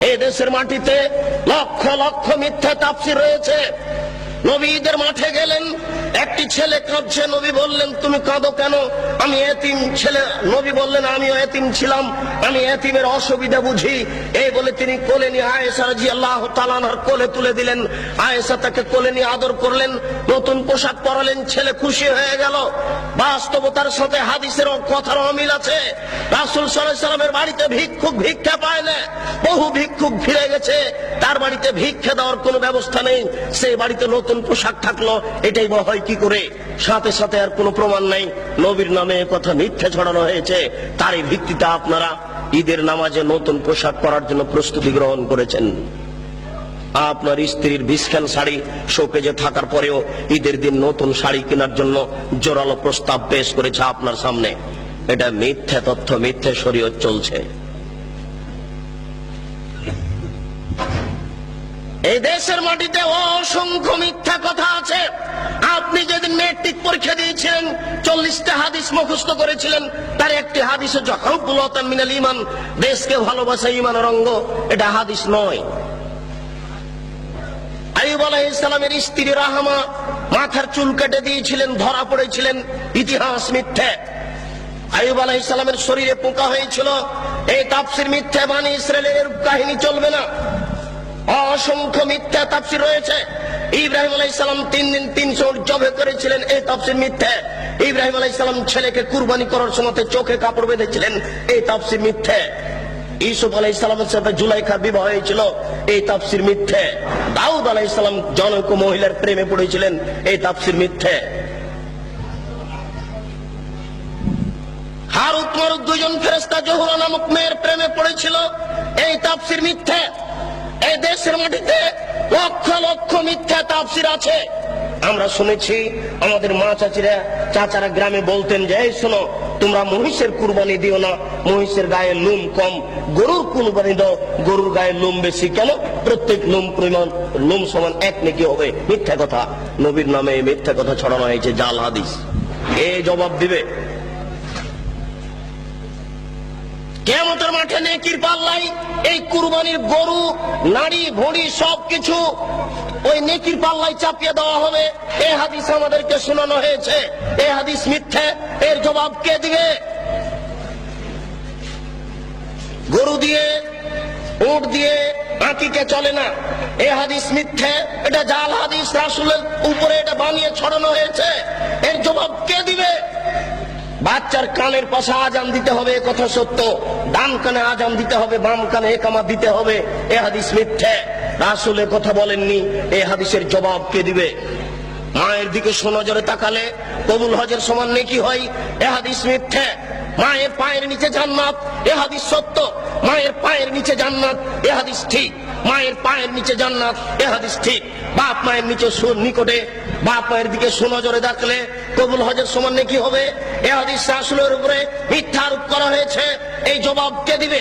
এই দেশের মাটিতে লক্ষ লক্ষ মিথ্যা তাপসি রয়েছে। নবীদের মাঠে গেলেন, একটি ছেলে কাঁদছে, নবী বললেন, তুমি কাঁদো কেন? আমি এতিম ছেলে। নবী বললেন, আমিও এতিম ছিলাম, আমি এতিমের অসুবিধা বুঝি। এই বলে তিনি কোলে নিয়ে আয়েশা রাজি আল্লাহ তালানার কোলে তুলে দিলেন। আয়েশা তাকে কোলে নিয়ে আদর করলেন, নতুন পোশাক পরালেন, ছেলে খুশি হয়ে গেল। বাস্তবতার সাথে হাদিসের কথার অমিল আছে। রাসুল সাল্লামের বাড়িতে ভিক্ষুক ভিক্ষা পায় না। বহু ভিক্ষুক ফিরে গেছে। তার বাড়িতে ভিক্ষা দেওয়ার কোনো ব্যবস্থা নেই। সেই বাড়িতে নতুন পোশাক থাকল, এটাই হয় কি করে? সাথে সাথে আর কোনো প্রমাণ নাই। নবীর নামে কথা মিথ্যা ছড়ানো হয়েছে। তারই ভিত্তিতে আপনারা ঈদের নামাজে নতুন পোশাক পরার জন্য প্রস্তুতি গ্রহণ করেছেন। আপনার স্ত্রীর বিস্কান শাড়ি শোকেজে থাকার পরেও ঈদের দিন নতুন শাড়ি কেনার জন্য জোরালো প্রস্তাব পেশ করেছে আপনার সামনে। এটা মিথ্যা তথ্য, মিথ্যা শরীয়ত চলছে। এই দেশের মাটিতে অসংখ্য মিথ্যা কথা আছে। আপনি যেদিন মেট্রিক পরীক্ষা দিয়েছিলেন, চল্লিশটা হাদিস মুখস্থ করেছিলেন, তার একটি হাদিস হচ্ছে হব্বুলতান মিনাল ইমান, দেশকে ভালোবাসা ইমানের অঙ্গ। এটা হাদিস নয়। আইব আলাইসালামের স্ত্রী রাহামা মাথার চুল কেটে দিয়েছিলেন, ধরা পড়েছিলেন। ইতিহাস মিথ্যে। আইব আলাইসালামের শরীরে পোকা হয়েছিল। এই তাপসির মিথ্যে বাণী ইসরায়েলের কাহিনী চলবে না। অসংখ্য মিথ্যা তাপসির রয়েছে। ইব্রাহিম আলাইসালাম তিন দিন তিনশো জবে করেছিলেন, এই তাপসির মিথ্যে। ইব্রাহিম আলাইসালাম ছেলেকে কুরবানি করার সময় চোখে কাপড় বেঁধেছিলেন, এই তাপসির মিথ্যে। ইসুফ আলাই ইসলামের সাথে জুলাইখার বিবাহ হয়েছিল। এই তাপসির মিথ্যে। দাউদ আলাই ইসলাম জনক মহিলার প্রেমে পড়েছিলেন। এই তাপসির মিথ্যে। হারুত মারুত দুজন ফেরেস্তা জহুরা নামক মেয়ের প্রেমে পড়েছিল। এই তাপসির মিথ্যে। এই দেশের মাটিতে লক্ষ লক্ষ মিথ্যা তাপসির আছে। আমরা শুনেছি, আমাদের মা চাচিরা চাচারা গ্রামে বলতেন যে, এই শোনো তোমরা মহিষের কুরবানি দিও না। মহিষের গায়ে লোম কম। গরুর কুরবানি দাও। গরুর গায়ে লোম বেশি কেন? প্রত্যেক লোম পরিমাণ লোম সমান এক নাকি হবে। মিথ্যা কথা। নবীর নামে মিথ্যা কথা ছড়ানো হয়েছে। জাল হাদিস। এ জবাব দিবে। কেমতের মাঠে নেকির পাল্লাই এই কুরবানির গরু নারী ভড়ি সবকিছু ওই নেকির পাল্লাই চাপিয়ে দেওয়া হবে। এ হাদিস আমাদেরকে শোনানো হয়েছে। এ হাদিস মিথ্যে। এর জবাব কে দিবে? গরু দিয়ে, উট দিয়ে আঁকিকে চলে না। এ হাদিস মিথ্যে। এটা জাল হাদিস, রাসুলের উপরে এটা বানিয়ে ছড়ানো হয়েছে। এর জবাব কে দিবে? বাচ্চার কানের পাশে আজান দিতে হবে কথা সত্য। ডান কানে আজান দিতে হবে, বাম কানে একামা দিতে হবে, এ হাদিস মিথ্যে। রাসুল কথা বলেননি, এ হাদিসের জবাব কে দিবে? মায়ের দিকে সোনজরে তাকালে কবুল হজের সমান নেকি হয়, এ হাদিস মিথ্যে। মায়ের পায়ের নিচে জান্নাত, এ হাদিস সত্য। মায়ের পায়ের নিচে জান্নাত, এ হাদিস ঠিক। মায়ের পায়ের নিচে জান্নাত, এ হাদিস ঠিক। বাপ মায়ের নিচে নিকটে, বাপ মায়ের দিকে সুনজরে দেখলে কবুল হজের সমান কি হবে? এ হাদিস উপরে মিথ্যা আরোপ করা হয়েছে। এই জবাব কে দিবে?